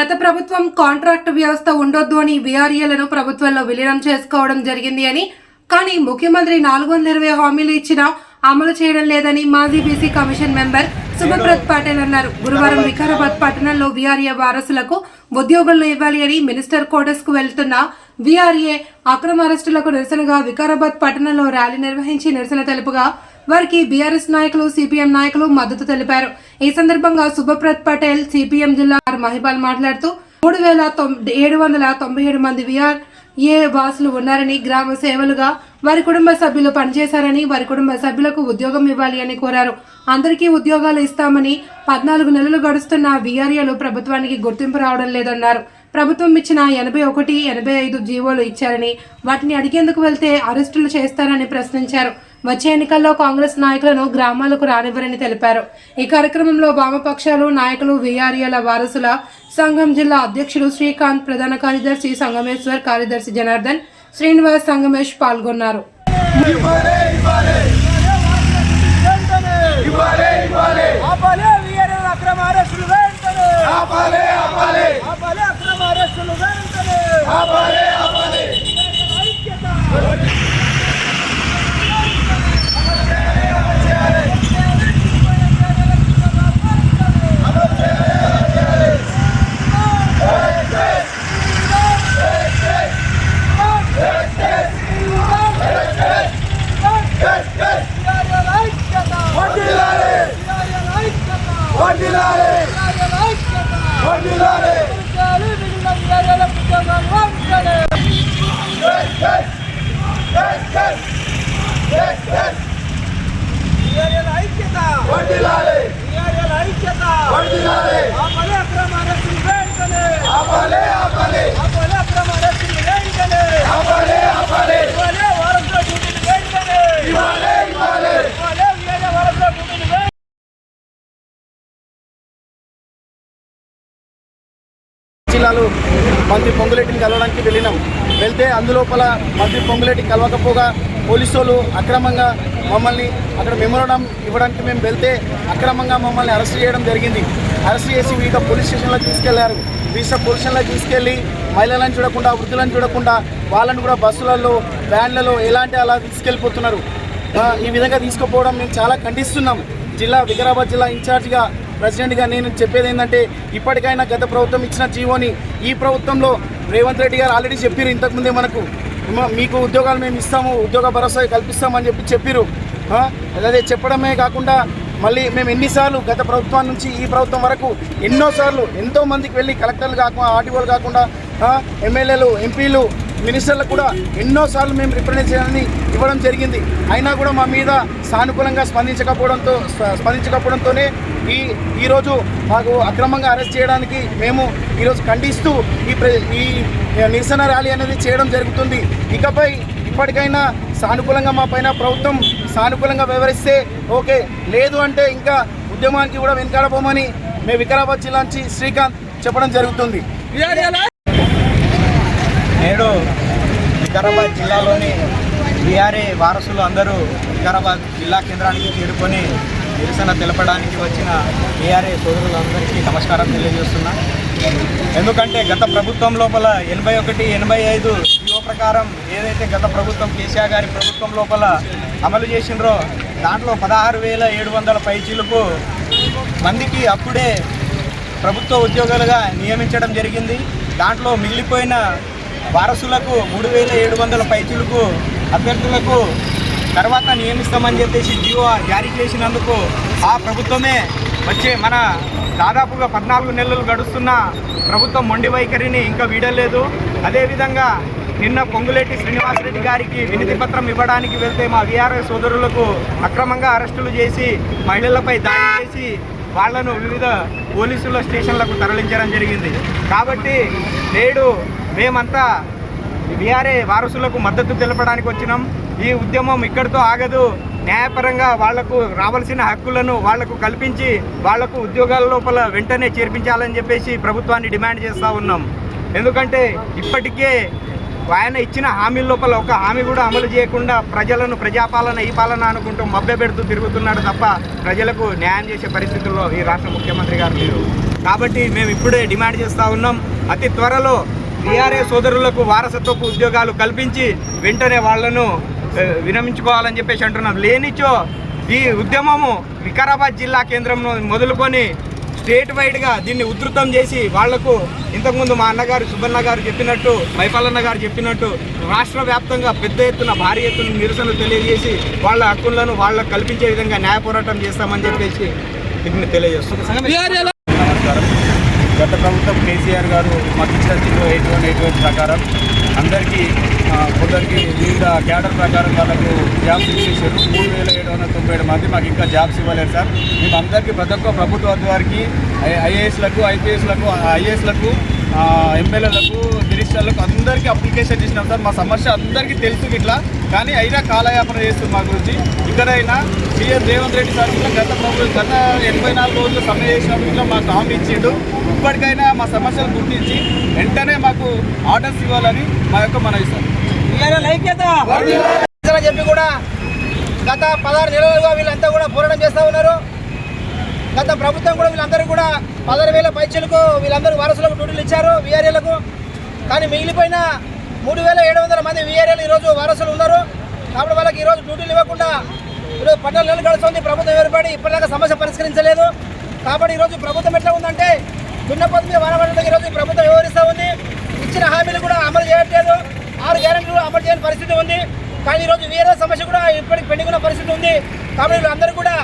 గత ప్రభుత్వం కాంట్రాక్ట్ వ్యవస్థ ఉండొద్దు అని వీఆర్ఏలను ప్రభుత్వంలో విలీనం చేసుకోవడం జరిగింది అని కానీ ముఖ్యమంత్రి నాలుగు వందల ఇరవై హామీలు ఇచ్చినా అమలు చేయడం లేదని మాజీ BC commission member Subhaprat Patel అన్నారు. గురువారం వికారాబాద్ పట్టణంలో వీఆర్ఏ వారసులకు ఉద్యోగులను ఇవ్వాలి అని మినిస్టర్ కోటస్కు కు వెళ్తున్న వీఆర్ఏ అక్రమ అరెస్టులకు నిరసనగా వికారాబాద్ పట్టణంలో ర్యాలీ నిర్వహించి నిరసన తెలుపుగా వారికి బీఆర్ఎస్ నాయకులు సిపిఎం నాయకులు మద్దతు తెలిపారు. ఈ సందర్భంగా సుభప్రత్ పటేల్ సిపిఎం జిల్లా మహిబాల్ మాట్లాడుతూ మూడు వేల ఏడు వందల తొంభై ఏడు మంది విఆర్ ఏ వాసులు ఉన్నారని గ్రామ సేవలుగా వారి కుటుంబ సభ్యులు పనిచేశారని వారి కుటుంబ సభ్యులకు ఉద్యోగం ఇవ్వాలి అని కోరారు. అందరికీ ఉద్యోగాలు ఇస్తామని పద్నాలుగు నెలలు గడుస్తున్న వీఆర్ఏలు ప్రభుత్వానికి గుర్తింపు రావడం లేదన్నారు. ప్రభుత్వం ఇచ్చిన ఎనభై ఒకటి ఎనభై ఐదు జీవోలు ఇచ్చారని వాటిని అడిగేందుకు వెళ్తే అరెస్టులు చేస్తారని ప్రశ్నించారు. వచ్చే ఎన్నికల్లో కాంగ్రెస్ నాయకులను గ్రామాలకు రానివ్వరని తెలిపారు. ఈ కార్యక్రమంలో వామపక్షాలు నాయకులు వీఆర్ఏల వారసుల సంఘం జిల్లా అధ్యక్షులు శ్రీకాంత్ ప్రధాన కార్యదర్శి సంగమేశ్వర్ కార్యదర్శి జనార్దన్ శ్రీనివాస్ సంగమేష్ పాల్గొన్నారు. ఆపాలే ఆపాలే. అక్రమ అరెస్టులు వెంటనే ఆపాలే ఆపాలే ఆపాలే అక్రమ అరెస్టులు వెంటనే ఆపాలే ఆపాలే ఐక్యత ఐక్యత వడ్డిలాలే ఐక్యత వడ్డిలాలే ఐక్యత వడ్డిలాలే మిగిలిన వీఆర్ఏల ఉద్యోగాలు వంచలే వీఆర్ఏల ఐక్యత వడ్డిలాలే వీఆర్ఏల ఐక్యత వడ్డిలాలే ఆపాలే అక్రమ అరెస్టులు వెంటనే ఆపాలే ఆపాలే ఆపాలే అక్రమ అరెస్టులు వెంటనే ఆపాలే ఆపాలే ఇవ్వాలే వారసుల డ్యూటీలు వెంటనే ఇవ్వాలే ఇవ్వాలే ఇవ్వాలే వీఆర్ఏ వారసుల డ్యూటీలు వెంటనే జిల్లాలో మంత్రి పొంగులేటిని కలవడానికి వెళ్ళినాం. వెళ్తే అందులోపల మంత్రి పొంగులేటి కలవకపోగా పోలీసు వాళ్ళు అక్రమంగా మమ్మల్ని అక్కడ మెమోరడం ఇవ్వడానికి మేము వెళ్తే అక్రమంగా మమ్మల్ని అరెస్ట్ చేయడం జరిగింది. అరెస్ట్ చేసి వివిధ పోలీస్ స్టేషన్లో తీసుకెళ్ళారు. వివిధ పోలీస్ స్టేషన్లో తీసుకెళ్ళి మహిళలను చూడకుండా వృద్ధులను చూడకుండా వాళ్ళని కూడా బస్సులలో వ్యాన్లలో ఎలాంటి అలా తీసుకెళ్ళిపోతున్నారు. ఈ విధంగా తీసుకుపోవడం మేము చాలా ఖండిస్తున్నాం. జిల్లా వికారాబాద్ జిల్లా ఇన్ఛార్జిగా ప్రెసిడెంట్గా నేను చెప్పేది ఏంటంటే ఇప్పటికైనా గత ప్రభుత్వం ఇచ్చిన జీవోని ఈ ప్రభుత్వంలో రేవంత్ రెడ్డి గారు ఆల్రెడీ చెప్పారు ఇంతకుముందే మనకు మీకు ఉద్యోగాలు మేము ఇస్తాము ఉద్యోగ భరోసా కల్పిస్తామని చెప్పి చెప్పారు అదే చెప్పడమే కాకుండా మళ్ళీ మేము ఎన్నిసార్లు గత ప్రభుత్వం నుంచి ఈ ప్రభుత్వం వరకు ఎన్నోసార్లు ఎంతో మందికి వెళ్ళి కలెక్టర్లు కాకుండా ఆర్టీఓలు కాకుండా ఎమ్మెల్యేలు ఎంపీలు మినిస్టర్లకు కూడా ఎన్నోసార్లు మేము రిప్రజెంటేషన్ని ఇవ్వడం జరిగింది. అయినా కూడా మా మీద సానుకూలంగా స్పందించకపోవడంతో స్పందించకపోవడంతోనే ఈ ఈరోజు మాకు అక్రమంగా అరెస్ట్ చేయడానికి మేము ఈరోజు ఖండిస్తూ ఈ ప్ర ఈ నిరసన ర్యాలీ అనేది చేయడం జరుగుతుంది. ఇకపై ఇప్పటికైనా సానుకూలంగా మా పైన ప్రభుత్వం సానుకూలంగా వ్యవహరిస్తే ఓకే. లేదు అంటే ఇంకా ఉద్యమానికి కూడా వెనకాడబోమని మేము వికారాబాద్ జిల్లా నుంచి శ్రీకాంత్ చెప్పడం జరుగుతుంది. నేడు వికారాబాద్ జిల్లాలోని బీఆర్ఏ వారసులు అందరూ వికారాబాద్ జిల్లా కేంద్రానికి చేరుకొని నిరసన తెలపడానికి వచ్చిన బీఆర్ఏ సోదరులందరికీ నమస్కారం తెలియజేస్తున్నా. ఎందుకంటే గత ప్రభుత్వం లోపల ఎనభై ఒకటి ఎనభై ఐదు ప్రకారం ఏదైతే గత ప్రభుత్వం కేసీఆర్ గారి ప్రభుత్వం లోపల అమలు చేసినరో దాంట్లో పదహారు వేల ఏడు వందల పైచీలకు మందికి అప్పుడే ప్రభుత్వ ఉద్యోగాలుగా నియమించడం జరిగింది. దాంట్లో మిగిలిపోయిన వారసులకు మూడు వేల ఏడు వందల పైచులకు అభ్యర్థులకు తర్వాత నియమిస్తామని చెప్పేసి జీవో జారీ చేసినందుకు ఆ ప్రభుత్వమే వచ్చే మన దాదాపుగా పద్నాలుగు నెలలు గడుస్తున్న ప్రభుత్వం మొండి వైఖరిని ఇంకా వీడలేదు. అదేవిధంగా నిన్న పొంగులేటి శ్రీనివాసరెడ్డి గారికి వినతి పత్రం ఇవ్వడానికి వెళ్తే మా వీఆర్ఎస్ సోదరులకు అక్రమంగా అరెస్టులు చేసి మహిళలపై దాడి చేసి వాళ్ళను వివిధ పోలీసుల స్టేషన్లకు తరలించడం జరిగింది. కాబట్టి నేడు మేమంతా బీఆర్ఏ వారసులకు మద్దతు తెలపడానికి వచ్చినాం. ఈ ఉద్యమం ఇక్కడితో ఆగదు. న్యాయపరంగా వాళ్ళకు రావాల్సిన హక్కులను వాళ్ళకు కల్పించి వాళ్ళకు ఉద్యోగాల లోపల వెంటనే చేర్పించాలని చెప్పేసి ప్రభుత్వాన్ని డిమాండ్ చేస్తూ ఉన్నాం. ఎందుకంటే ఇప్పటికే ఆయన ఇచ్చిన హామీ లోపల ఒక హామీ కూడా అమలు చేయకుండా ప్రజలను ప్రజాపాలన ఈ పాలన అనుకుంటూ మభ్యపెడుతూ తిరుగుతున్నాడు తప్ప ప్రజలకు న్యాయం చేసే పరిస్థితుల్లో ఈ రాష్ట్ర ముఖ్యమంత్రి గారు లేరు. కాబట్టి మేము ఇప్పుడే డిమాండ్ చేస్తూ ఉన్నాం. అతి త్వరలో బీఆర్ఏ సోదరులకు వారసత్వపు ఉద్యోగాలు కల్పించి వెంటనే వాళ్ళను విరమించుకోవాలని చెప్పేసి అంటున్నారు లేనిచో ఈ ఉద్యమము వికారాబాద్ జిల్లా కేంద్రంలో మొదలుకొని స్టేట్ వైడ్గా దీన్ని ఉధృతం చేసి వాళ్ళకు ఇంతకుముందు మా అన్నగారు సుబ్బన్న గారు చెప్పినట్టు మైపాలన్న గారు చెప్పినట్టు రాష్ట్ర వ్యాప్తంగా పెద్ద ఎత్తున భారీ ఎత్తున నిరసనలు తెలియజేసి వాళ్ళ హక్కులను వాళ్ళకు కల్పించే విధంగా న్యాయ పోరాటం చేస్తామని చెప్పేసి దీన్ని తెలియజేస్తున్నాం. గత ప్రభుత్వం కేసీఆర్ గారు మాకు ఇచ్చిన GO eight one eight one ప్రకారం అందరికీ కొందరికి వివిధ క్యాడర్ ప్రకారం వాళ్ళకు జాబ్స్ ఇచ్చేసారు మూడు వేల ఏడు వందల తొంభై ఏడు మంది మాకు ఇంకా జాబ్స్ ఇవ్వలేదు సార్. మేము అందరికీ ప్రతి ఒక్క ప్రభుత్వ వారికి ఐఏఎస్లకు ఐపీఎస్లకు ఐఏఎస్లకు ఎమ్మెల్యేలకు మినిస్టర్లకు అందరికీ అప్లికేషన్ ఇచ్చినాం సార్. మా సమస్య అందరికీ తెలుసు ఇట్లా. కానీ అయినా కాలయాపన చేస్తుంది మా గురించి. ఇక్కడైనా సీఎం రేవంత్ రెడ్డి సార్ ఇట్లా గత ప్రభుత్వం గత ఎనభై నాలుగు రోజులు సమ్మె చేసినప్పుడు ఇట్లా మాకు హామీ ఇచ్చిండు. ఇప్పటికైనా మా సమస్యలు గుర్తించి వెంటనే మాకు ఆర్డర్స్ ఇవ్వాలని మా యొక్క మనవి సార్. అని చెప్పి కూడా గత పదహారు నెలలుగా వీళ్ళంతా కూడా పోరాటం చేస్తూ ఉన్నారు. గత ప్రభుత్వం కూడా వీళ్ళందరూ కూడా పదహారు వేల పైచలకు వీళ్ళందరూ వారసులకు డ్యూటీలు ఇచ్చారు వీఆర్ఏలకు కానీ మిగిలిపోయిన మూడు వేల ఏడు వందల మంది వీఆర్ఏలు ఈరోజు వారసులు ఉన్నారు. కాబట్టి వాళ్ళకి ఈరోజు డ్యూటీలు ఇవ్వకుండా ఈరోజు పన్నెండు నెలలు గడుస్తుంది. ప్రభుత్వం ఏర్పడి ఇప్పటిదాకా సమస్య పరిష్కరించలేదు. కాబట్టి ఈరోజు ప్రభుత్వం ఎట్లా ఉందంటే చిన్న మీద వానబడటం ఈరోజు ప్రభుత్వం వ్యవహరిస్తూ ఉంది. ఇచ్చిన హామీలు కూడా అమలు చేయట్లేదు. ఆరు గ్యారెంటీలు అమలు చేయని పరిస్థితి ఉంది. కానీ ఈరోజు వేరే సమస్య కూడా ఇప్పటికి పెండింగ్ ఉన్న పరిస్థితి ఉంది. కాబట్టి వీళ్ళందరూ కూడా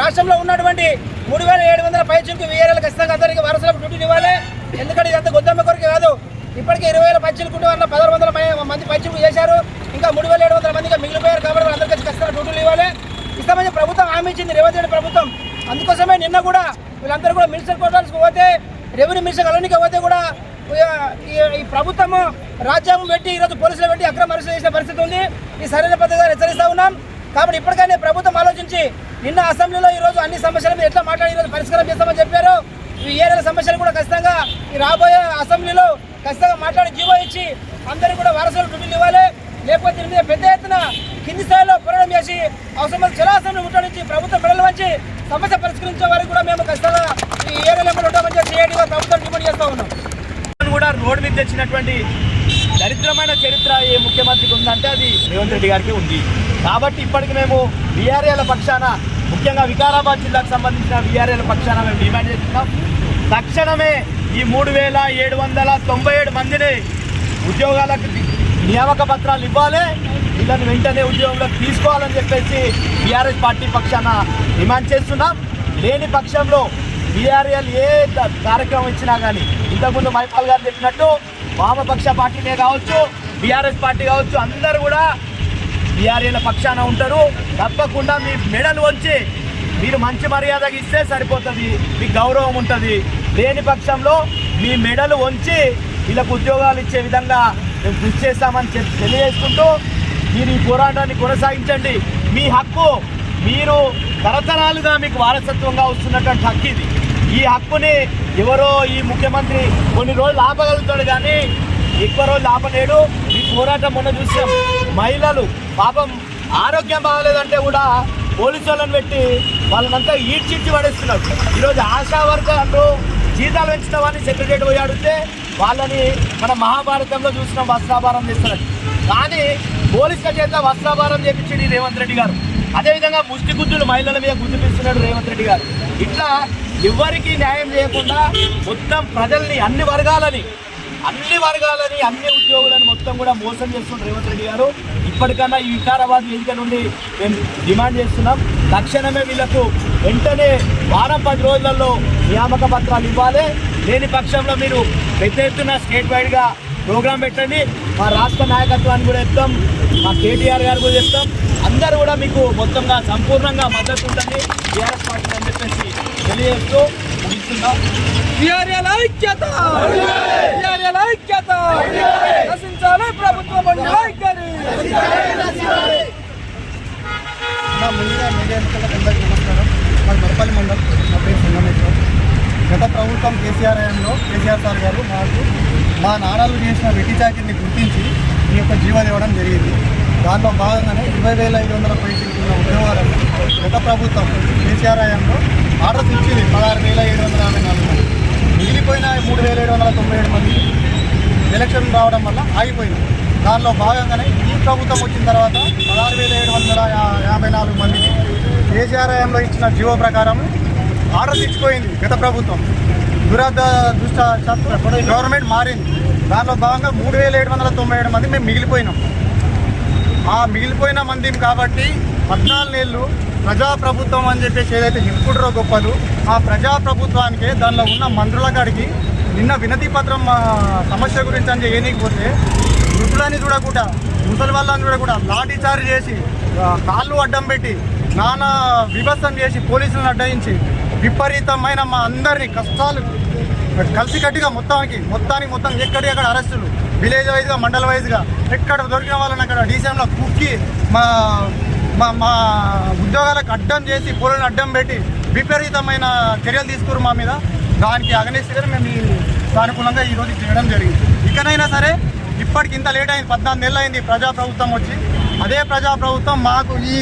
రాష్ట్రంలో ఉన్నటువంటి మూడు వేల ఏడు వందల పైచులకు వేరేలు ఖచ్చితంగా అందరికీ వారసులకు డ్యూటీలు ఇవ్వాలి. ఎందుకంటే ఇదంతా గొద్దమ్మ కొరకు కాదు. ఇప్పటికే ఇరవై వేల పైచులు కుటుంబాల పదహారు వందల మంది పైచులు చేశారు. ఇంకా మూడు వేల ఏడు వందల మందిగా మిగిలిపోయారు కాబట్టి వాళ్ళందరికీ ఖచ్చితంగా డ్యూటీలు ఇవ్వాలి. ఇస్తామని ప్రభుత్వం హామీ ఇచ్చింది. రేవంత్ రెడ్డి ప్రభుత్వం. అందుకోసమే నిన్న కూడా వీళ్ళందరూ కూడా మినిస్టర్ క్వార్టర్స్కి పోతే రెవెన్యూ మినిస్టర్ కలోనికి పోతే కూడా ఈ- ఈ రాజ్యాంగం పెట్టి ఈరోజు పోలీసులు పెట్టి అక్రమ అరెస్ట్ చేసిన పరిస్థితి ఉంది. ఈ సరైన పద్ధతిగా హెచ్చరిస్తూ ఉన్నాం. కాబట్టి ఇప్పటికైనా ప్రభుత్వం ఆలోచించి నిన్న అసెంబ్లీలో ఈరోజు అన్ని సమస్యల మీద ఎట్లా మాట్లాడి ఈరోజు పరిష్కారం చేస్తామని చెప్పారు. ఈ ఏరియా సమస్యలు కూడా ఖచ్చితంగా ఈ రాబోయే అసెంబ్లీలో ఖచ్చితంగా మాట్లాడి జీవో ఇచ్చి అందరికీ కూడా వారసులు రుణులు ఇవ్వాలి. లేకపోతే దీని మీద పెద్ద ఎత్తున కింది స్థాయిలో పోరాటం చేసి అవసరమైన జలాశయం ముట్టడించి ప్రభుత్వం బిడలు వంచి సమస్య పరిష్కరించే వరకు కూడా మేము ఖచ్చితంగా ఈ ఏరియాలో ఉంటామని చెప్పి ఏడీగా ప్రభుత్వం డిమాండ్ చేస్తూ ఉన్నాం. కూడా రోడ్డు మీద తెచ్చినటువంటి దరిద్రమైన చరిత్ర ఏ ముఖ్యమంత్రికి ఉందంటే అది రేవంత్ రెడ్డి గారికి ఉంది. కాబట్టి ఇప్పటికి మేము విఆర్ఏల పక్షాన ముఖ్యంగా వికారాబాద్ జిల్లాకు సంబంధించిన విఆర్ఏల పక్షాన మేము డిమాండ్ చేస్తున్నాం. తక్షణమే ఈ మూడు వేల ఏడు వందల తొంభై ఏడు మందిని ఉద్యోగాలకు నియామక పత్రాలు ఇవ్వాలి. వీళ్ళని వెంటనే ఉద్యోగంలో తీసుకోవాలని చెప్పేసి బీఆర్ఎస్ పార్టీ పక్షాన డిమాండ్ చేస్తున్నాం. లేని పక్షంలో బీఆర్ఎల్ ఏ కార్యక్రమం ఇచ్చినా కానీ ఇంతకుముందు మైపాల్ గారు చెప్పినట్టు వామపక్ష పార్టీనే కావచ్చు బీఆర్ఎస్ పార్టీ కావచ్చు అందరూ కూడా బీఆర్ఏల పక్షాన ఉంటారు. తప్పకుండా మీ మెడలు వంచి మీరు మంచి మర్యాదగా ఇస్తే సరిపోతుంది. మీకు గౌరవం ఉంటుంది. లేని పక్షంలో మీ మెడలు వంచి వీళ్ళకు ఉద్యోగాలు ఇచ్చే విధంగా మేము కృషి చేస్తామని చెప్పి తెలియజేసుకుంటూ మీరు ఈ పోరాటాన్ని కొనసాగించండి. మీ హక్కు మీరు తరతరాలుగా మీకు వారసత్వంగా వస్తున్నటువంటి హక్కు ఇది. ఈ హక్కుని ఎవరో ఈ ముఖ్యమంత్రి కొన్ని రోజులు ఆపగలుగుతాడు కానీ ఎక్కువ రోజులు ఆపలేడు ఈ పోరాటం మొన్న చూసాం. మహిళలు పాపం ఆరోగ్యం బాగాలేదంటే కూడా పోలీసు వాళ్ళని పెట్టి వాళ్ళనంతా ఈడ్చిచ్చి పడేస్తున్నారు. ఈరోజు ఆశా వర్గాలు జీతాలు పెంచుతామని సెక్రటరీ పోయి అడిగితే వాళ్ళని మన మహాభారతంలో చూసిన వస్త్రాభారం చేస్తున్నది కానీ పోలీసుల చేత వస్త్రాభారం చేపించింది రేవంత్ రెడ్డి గారు. అదేవిధంగా ముష్టి గుద్దులు మహిళల మీద గుర్తిపిస్తున్నాడు రేవంత్ రెడ్డి గారు. ఇట్లా ఎవరికి న్యాయం చేయకుండా మొత్తం ప్రజల్ని అన్ని వర్గాలని అన్ని వర్గాలని అన్ని ఉద్యోగులను మొత్తం కూడా మోసం చేస్తున్న రేవంత్ రెడ్డి గారు. ఇప్పటికన్నా ఈ వికారాబాద్ వేదిక నుండి మేము డిమాండ్ చేస్తున్నాం. తక్షణమే వీళ్ళకు వెంటనే వారం పది రోజులలో నియామక పత్రాలు ఇవ్వాలి. లేని పక్షంలో మీరు పెద్ద ఎత్తున స్టేట్ వైడ్గా ప్రోగ్రాం పెట్టండి. మా రాష్ట్ర నాయకత్వాన్ని కూడా చెప్తాం. మా కేటీఆర్ గారు కూడా చెప్తాం. అందరూ కూడా మీకు మొత్తంగా సంపూర్ణంగా మద్దతు ఉంటుంది. టీఆర్ఎస్ పార్టీ అని చెప్పేసి తెలియజేస్తూ ఐక్యత! ఐక్యత! నశించాలి ప్రభుత్వం వైఖరి నా ముందుగా మీడియా అందరికీ నమస్కారం. మండలం. నా పేరు సంగమేశ్వర్ గత ప్రభుత్వం కేసీఆర్ హయాంలో కేసీఆర్ సార్ గారు మాకు మా నాన్నలు చేసిన వెట్టి చాకిరిని గుర్తించి ఈ యొక్క జీవాలు ఇవ్వడం జరిగింది. దాంట్లో భాగంగానే ఇరవై వేల ఐదు వందల పైసలు ఉద్యోగాలను గత ప్రభుత్వం కేసీఆర్ హయాంలో ఆర్డర్స్ ఇచ్చింది పదహారు వేల ఏడు వందల యాభై నాలుగు మిగిలిపోయిన మూడు వేల ఏడు వందల తొంభై ఏడు మంది ఎలక్షన్ రావడం వల్ల ఆగిపోయింది. దానిలో భాగంగానే ఈ ప్రభుత్వం వచ్చిన తర్వాత పదహారు వేల ఏడు వందల యాభై నాలుగు మందికి కేసీఆర్ ఇచ్చిన జీవో ప్రకారం ఆర్డర్ ఇచ్చిపోయింది గత ప్రభుత్వం. దురదృష్ట గవర్నమెంట్ మారింది. దానిలో భాగంగా మూడు వేల ఏడు వందల తొంభై ఏడు మంది మేము మిగిలిపోయినాం. ఆ మిగిలిపోయిన మంది కాబట్టి పద్నాలుగు నెలలు ప్రజాప్రభుత్వం అని చెప్పేసి ఏదైతే చెప్పుకుంటారో గొప్పలు ఆ ప్రజాప్రభుత్వానికి దానిలో ఉన్న మంత్రుల కాడికి నిన్న వినతి పత్రం సమస్య గురించి అని చేయనీకపోతే వృద్ధులని చూడకుండా ముసలి వాళ్ళని చూడకుండా లాఠీ చార్జ్ చేసి కాళ్ళు అడ్డం పెట్టి నానా విభత్సం చేసి పోలీసులను అడ్డయించి విపరీతమైన మా అందరినీ కష్టాలు కలిసికట్టుగా మొత్తానికి మొత్తానికి మొత్తం ఎక్కడికక్కడ అరెస్టులు విలేజ్ వైజ్గా మండల వైజ్గా ఎక్కడ దొరికిన వాళ్ళని అక్కడ డీసీఎంలో కుక్కి మా మా మా ఉద్యోగాలకు అడ్డం చేసి పూలను అడ్డం పెట్టి విపరీతమైన చర్యలు తీసుకురు మా మీద. దానికి అగనేస్ట్గా మేము ఈ సానుకూలంగా ఈరోజు చేయడం జరిగింది. ఇకనైనా సరే ఇప్పటికి ఇంత లేట్ అయింది. పద్నాలుగు నెలలు అయింది ప్రజాప్రభుత్వం వచ్చి. అదే ప్రజాప్రభుత్వం మాకు ఈ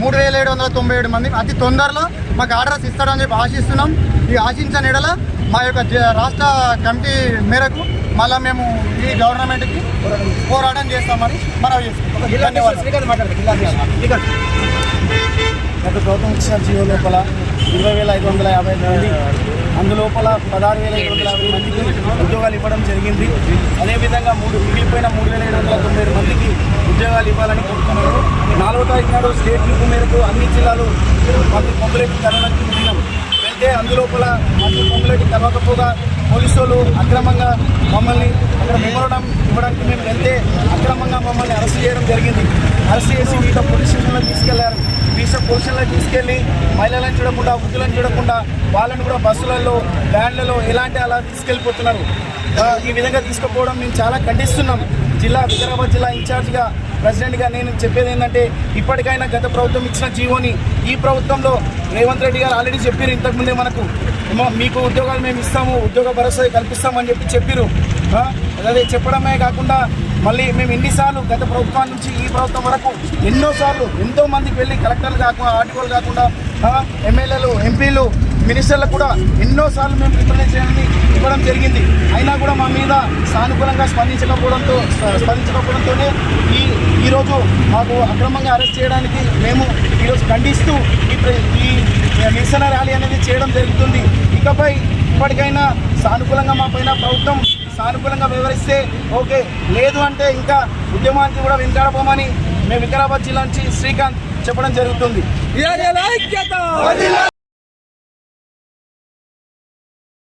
మూడు వేల ఏడు వందల తొంభై ఏడు మంది అతి తొందరలో మాకు ఆర్డర్స్ ఇస్తాడని చెప్పి ఆశిస్తున్నాం. ఈ ఆశించిన ఎడల మా యొక్క రాష్ట్ర కమిటీ మేరకు మళ్ళీ మేము ఈ గవర్నమెంట్కి పోరాటం చేస్తామని ధన్యవాదాలు. గత ప్రభుత్వం ఇచ్చిన జీవో లోపల ఇరవై వేల ఐదు వందల యాభై మంది అందులోపల పదహారు వేల ఏడు వందల యాభై మందికి ఉద్యోగాలు ఇవ్వడం జరిగింది. అదేవిధంగా మూడు మిగిలిపోయిన మూడు వేల ఏడు వందల తొంభై ఏడు మందికి ఉద్యోగాలు ఇవ్వాలని కోరుతున్నారు. నాలుగో తారీఖు నాడు స్టేట్ పిలుపు మేరకు అన్ని జిల్లాలు మంత్రి పొంగులేటి కరోనాకి వెళ్ళినాం వెళ్తే అందులోపల మంత్రి పొంగులేటి కలవకపోగా పోలీసులు అక్రమంగా మమ్మల్ని అక్కడ మెమోరడం ఇవ్వడానికి మేము వెళ్తే అక్రమంగా మమ్మల్ని అరెస్ట్ చేయడం జరిగింది. అరెస్ట్ చేసి వివిధ పోలీస్ స్టేషన్లో తీసుకెళ్ళారు. వివిధ పొజిషన్లో తీసుకెళ్ళి మహిళలను చూడకుండా వృద్ధులను చూడకుండా వాళ్ళని కూడా బస్సులలో వ్యాన్లలో ఎలాంటి అలా తీసుకెళ్ళిపోతున్నారు. ఈ విధంగా తీసుకుపోవడం మేము చాలా ఖండిస్తున్నాం. జిల్లా వికారాబాద్ జిల్లా ఇన్ఛార్జ్గా ప్రెసిడెంట్గా నేను చెప్పేది ఏంటంటే ఇప్పటికైనా గత ప్రభుత్వం ఇచ్చిన జీవోని ఈ ప్రభుత్వంలో రేవంత్ రెడ్డి గారు ఆల్రెడీ చెప్పారు. ఇంతకుముందే మనకు ఏమో మీకు ఉద్యోగాలు మేము ఇస్తాము ఉద్యోగ భరోసా కల్పిస్తామని చెప్పి చెప్పారు. అదే చెప్పడమే కాకుండా మళ్ళీ మేము ఎన్నిసార్లు గత ప్రభుత్వం నుంచి ఈ ప్రభుత్వం వరకు ఎన్నోసార్లు ఎంతో మందికి వెళ్ళి కలెక్టర్లు కాకుండా ఆర్టీఓలు కాకుండా ఎమ్మెల్యేలు ఎంపీలు మినిస్టర్లకు కూడా ఎన్నోసార్లు మేము రిప్రజెంట్ ఇవ్వడం జరిగింది. అయినా కూడా మా మీద సానుకూలంగా స్పందించకపోవడంతో స్పందించకపోవడంతోనే ఈ ఈరోజు మాకు అక్రమంగా అరెస్ట్ చేయడానికి మేము ఈరోజు ఖండిస్తూ ఈ ప్ర- ఈ నిరసన ర్యాలీ అనేది చేయడం జరుగుతుంది. ఇకపై ఇప్పటికైనా సానుకూలంగా మా పైన ప్రభుత్వం సానుకూలంగా వివరిస్తే ఓకే లేదు అంటే ఇంకా ఉద్యమానికి కూడా వెంటాడబోమని మేము వికారాబాద్ జిల్లా నుంచి శ్రీకాంత్ చెప్పడం జరుగుతుంది.